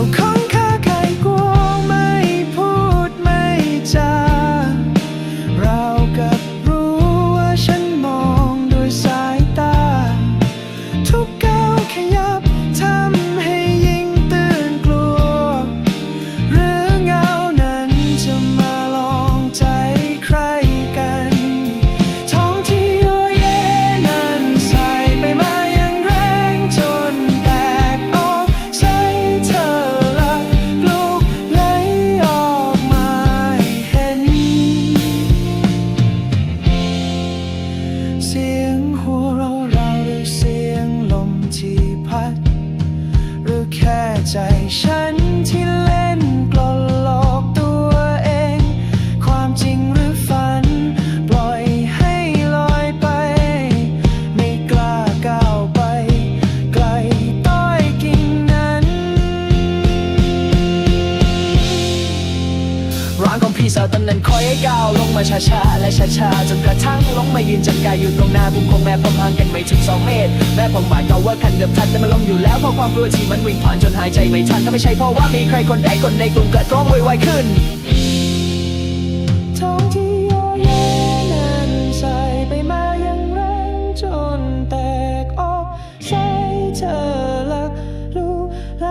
so cold. มาช้าและช้าๆจนกระทั่งล้มมายืนจับกายอยู่ตรงหน้าบุ้งของแม่ผมห่างกันไม่ถึงสองเมตร แม่ผมหมายก็ว่าคันเดือมทันแต่มันล้มอยู่แล้วเพราะความกลัวที่มันวิ่งผ่านจนหายใจไม่ทันถ้าไม่ใช่เพราะว่ามีใครคนใดคนในกลุ่มเกิดร้องไวๆขึ้นท้องที่ย่อแย่นั้นใส่ไปมายังแรงจนแตกออกใส่เธอละรู้ไหล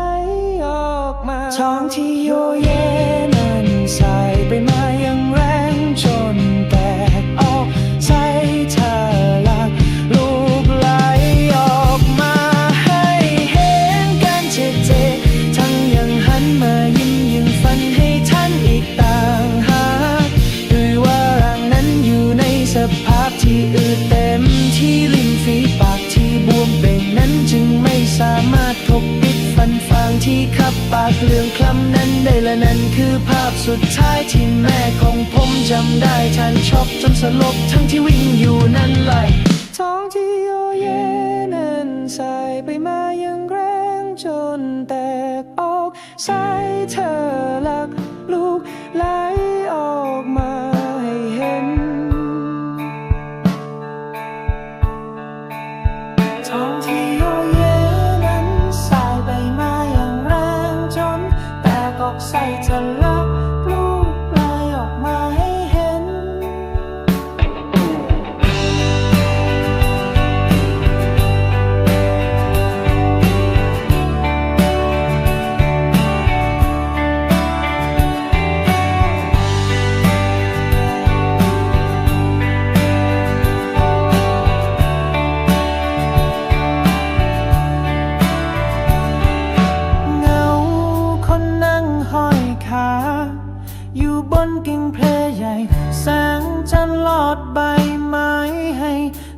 ออกมาท้องที่โยเย ฉันช็อกจนสลบทั้งที่วิ่ง อยู่บนกิ่งเพลใหญ่ แสงจันทร์ลอดใบไม้ให้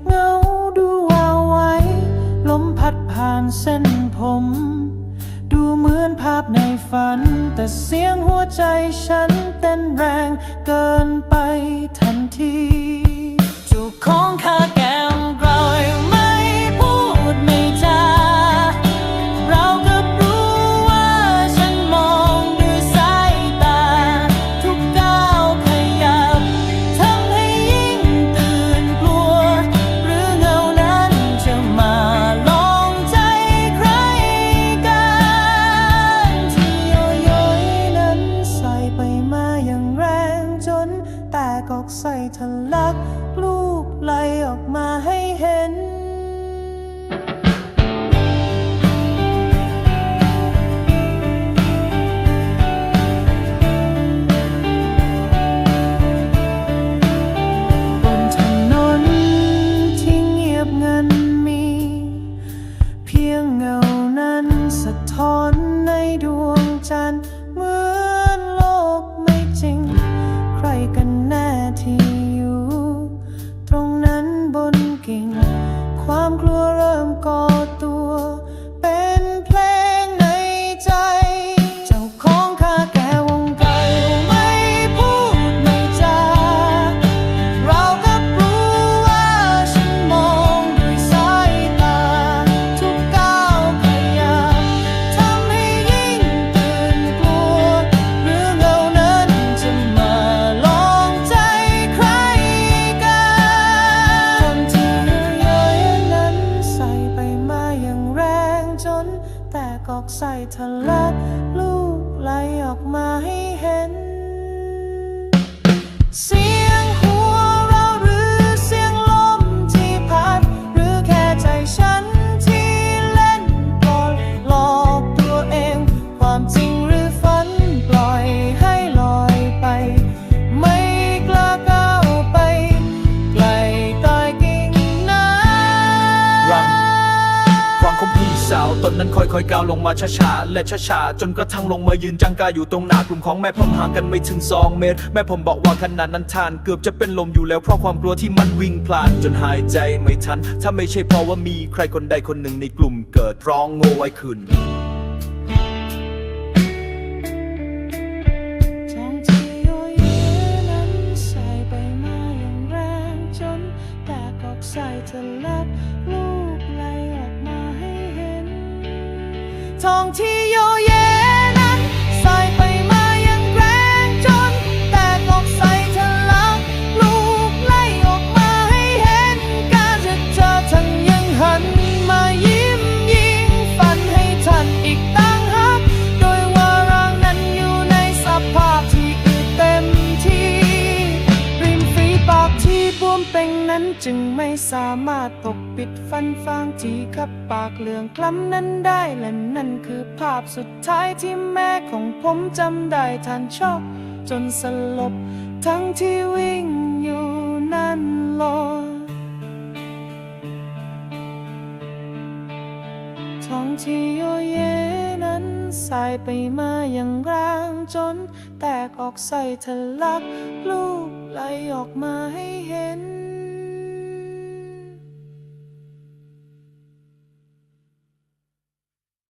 เงาดูวาวไว้ ลมพัดผ่านเส้นผม ดูเหมือนภาพในฝัน แต่เสียงหัวใจฉันเต้นแรงเกินไป to love. ตนนั้นค่อยๆก้าวลงมาช้าๆและช้าๆจนกระทั่งลงมายืนจังกาอยู่ตรงหน้ากลุ่มของแม่ผมห่างกันไม่ถึงสองเมตร แม่ผมบอกว่าขนาดนั้นทานเกือบจะเป็นลมอยู่แล้วเพราะความกลัวที่มันวิ่งพลานจนหายใจไม่ทัน ถ้าไม่ใช่เพราะว่ามีใครคนใดคนหนึ่งในกลุ่มเกิดร้องโง่ไว้ขึ้น นั้นจึงไม่สามารถปกปิดฟันฟางที่ขับปากเหลืองคล้ำนั้นได้และนั่นคือภาพสุดท้ายที่แม่ของผมจำได้ทานชอบจนสลบ ทั้งที่วิ่งอยู่นั่นลอยท้องที่โยเยนั้นสายไปมาอย่างร้างจน แตกออกใส่ทะลักลูกไหลออกมาให้เห็น